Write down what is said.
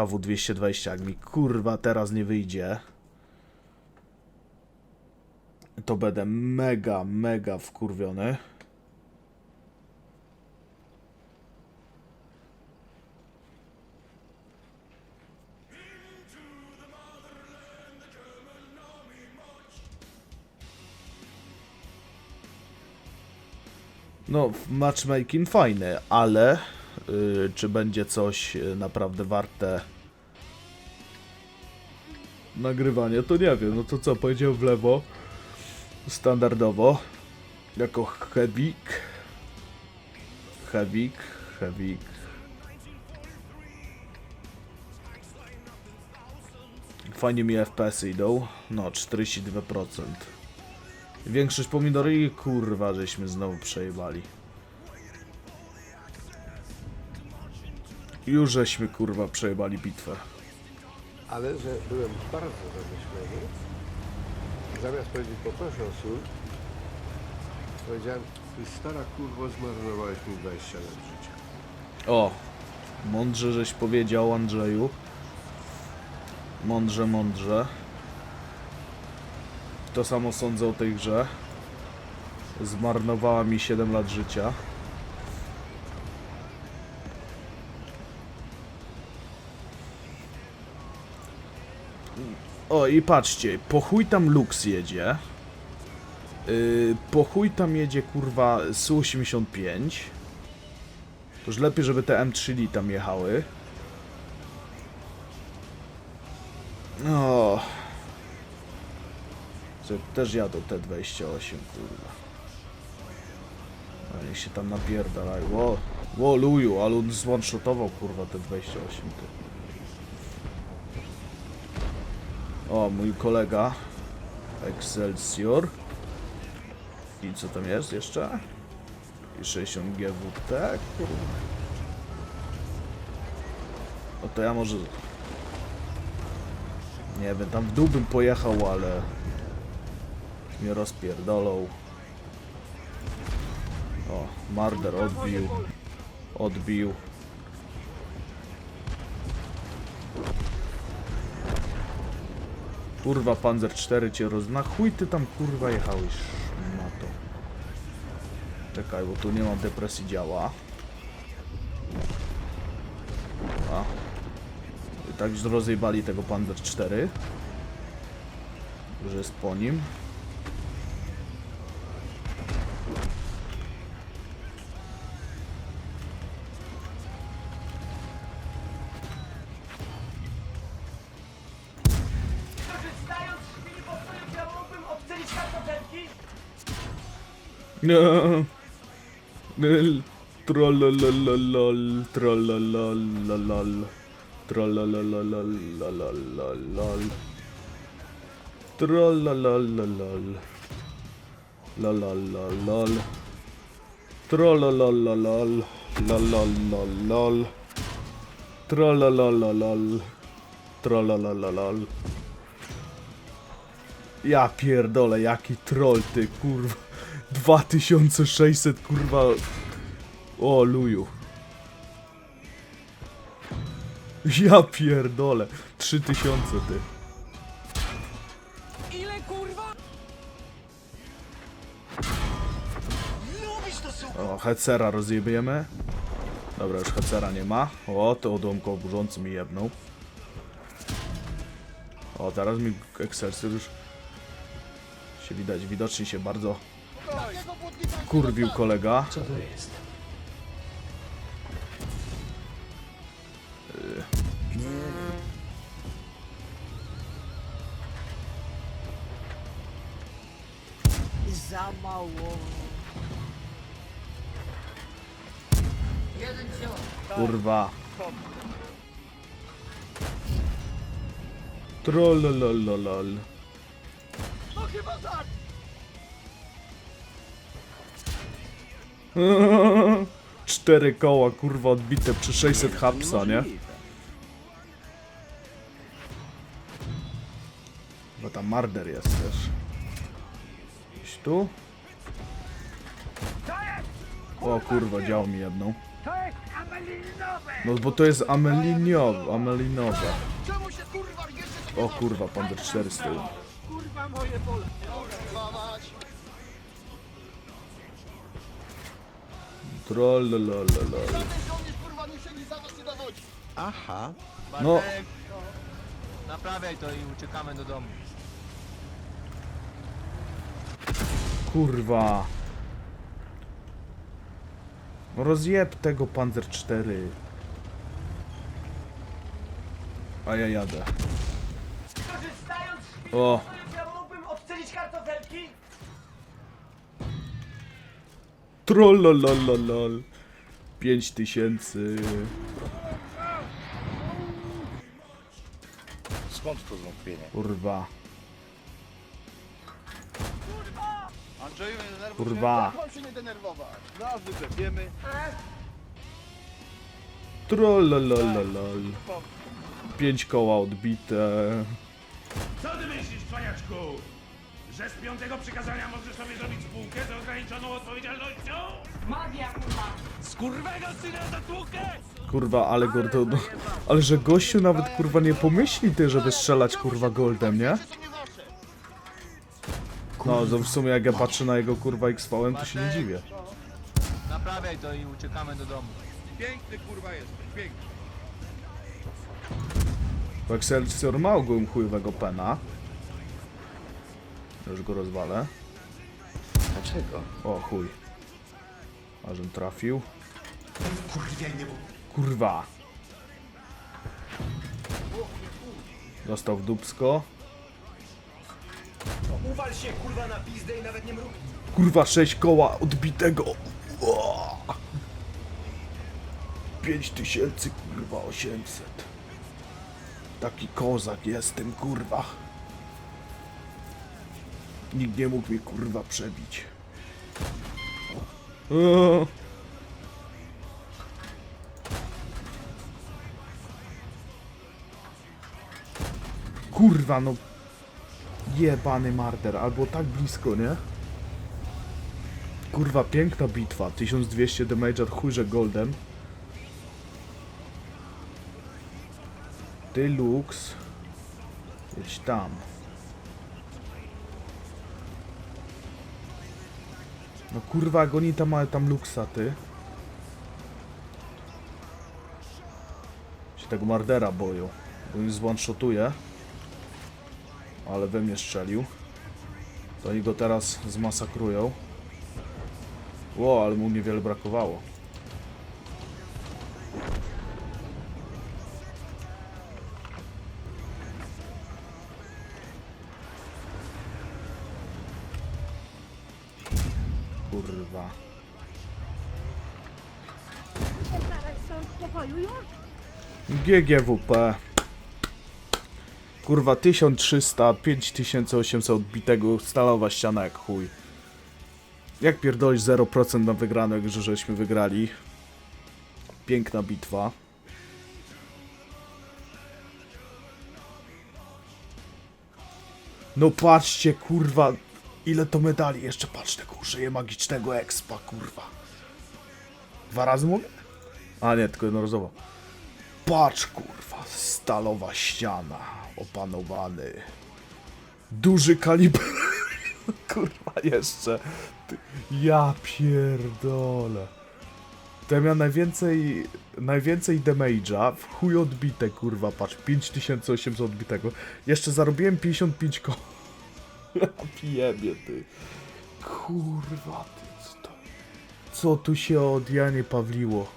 KW 220, jak mi kurwa teraz nie wyjdzie, to będę mega, mega wkurwiony. No, matchmaking fajny, ale czy będzie coś y, naprawdę warte nagrywania, to nie wiem. No to co, powiedział w lewo standardowo jako heavik heavik heavik Fajnie mi FPS-y idą. No, 42%. Większość pomidory i kurwa, żeśmy znowu przejebali. Już żeśmy kurwa przejebali bitwę. Ale że byłem bardzo zamyślony, zamiast powiedzieć poproszę o sól, powiedziałem, ty stara kurwo, zmarnowałeś mi 20 lat życia. O, mądrze żeś powiedział Andrzeju. Mądrze, mądrze. To samo sądzę o tej grze. Zmarnowała mi 7 lat życia. O i patrzcie, po chuj tam Lux jedzie. Yy, po chuj tam jedzie kurwa Su-85. To już lepiej, żeby te M3 tam jechały. No. Też jadą T28, kurwa. A niech się tam napierdalają. Ło, ło luju, ale on zone-shotował, kurwa, T28, ty. O, mój kolega. Excelsior. I co tam jest jeszcze? I 60 GWT. No to ja może... Nie wiem, tam w dół bym pojechał, ale... Mnie rozpierdolą. O, Marder odbił. Odbił. Kurwa, Panzer 4 cię roz... Na chuj ty tam kurwa jechałeś, na to. Czekaj, bo tu nie mam depresji działa. A. I tak już rozjebali tego Panzer 4. Że jest po nim. No. Trollolololol, trollolololol, trollololololololol, trollolololol, lolololol, trollolololol, lolololol, trollolololol, trollololol. Ja pierdolę, jaki troll ty, kurwa. 2600, kurwa. O, luju. Ja pierdolę. 3000 ty. Ile kurwa? O, Hecera rozjebiemy. Dobra, już Hecera nie ma. O, to odłamko burzący mi jebnął. O, teraz mi Excelsior już się widać, widocznie się bardzo kurwił kolega. Co to jest? Za mało. Kurwa. Trollolololol. No chyba tak! Cztery koła, kurwa, odbite przy 600 hapsa, nie? Bo tam marder jest też. Gdzieś tu? O kurwa, dział mi jedną. To jest amelinowe! No bo to jest ameliniowe, amelinowe. Czemu się kurwa jeszcze O kurwa, Pander 4 z tyłu. Kurwa moje pole! Trollolololol. Żaden żołnierz kurwa nie siedzi za was nie dowodzi. No, Bartek, Naprawiaj to i uciekamy do domu. kurwa. No Rozjeb tego Panzer 4. A ja jadę. Korzystając z O, ja mógłbym odcelić kartofelki? Trollolololol. 5000. Skąd to zwątpienie? Kurwa, Andrzeju, nie denerwuj kurwa. Mam się nie denerwować. Nas wyczepiemy. Trollolololol. 5 koła odbite. Piątego przykazania możesz sobie zrobić spółkę z ograniczoną odpowiedzialnością? Magia, kurwa! Skurwego syna za tłukę! Kurwa, ale gordo, no, ale że gościu nawet kurwa nie pomyśli ty, żeby strzelać kurwa goldem, nie? No, to w sumie jak ja patrzę na jego kurwa XV, to się nie dziwię. Naprawiaj to i uciekamy do domu. Piękny kurwa jesteś, piękny. Bo Excelsior ma ogółem chujowego pena. Już go rozwalę. Dlaczego? O chuj. Ażem trafił. Kurwa. Dostał w dupsko. Uwal się, kurwa, na pizdę i nawet nie mrugnij! Kurwa, 6 koła odbitego. Ua. 5000, kurwa, 800. Taki kozak jestem, kurwa. Nikt nie mógł mnie, kurwa, przebić. Kurwa, no. Jebany marder, albo tak blisko, nie? Kurwa, piękna bitwa. 1200 damage od chujże goldem. Deluxe. Jedź tam. No kurwa, jak oni tam tam luksa, ty. Się tego mardera boją. Bo im zone-shotuje. Ale we mnie strzelił. To oni go teraz zmasakrują. Ło, ale mu niewiele brakowało. Kurwa. GGWP. Kurwa 1300, 5800 odbitego, stalowa ściana jak chuj. Jak pierdolić 0% na wygranek, że żeśmy wygrali. Piękna bitwa. No patrzcie, kurwa, ile to medali. Jeszcze patrz tego użyję magicznego expa, kurwa. Dwa razy mogę? A nie, tylko jednorazowo. Patrz, kurwa, stalowa ściana, opanowany. Duży kaliber. kurwa, jeszcze. Ty, ja pierdolę. To ja miałem najwięcej, najwięcej damage'a, w chuj odbite, kurwa, patrz, 5800 odbitego. Jeszcze zarobiłem 55 ko... Pijebie, ty. Kurwa, ty, co to... Co tu się od Janie Pawliło?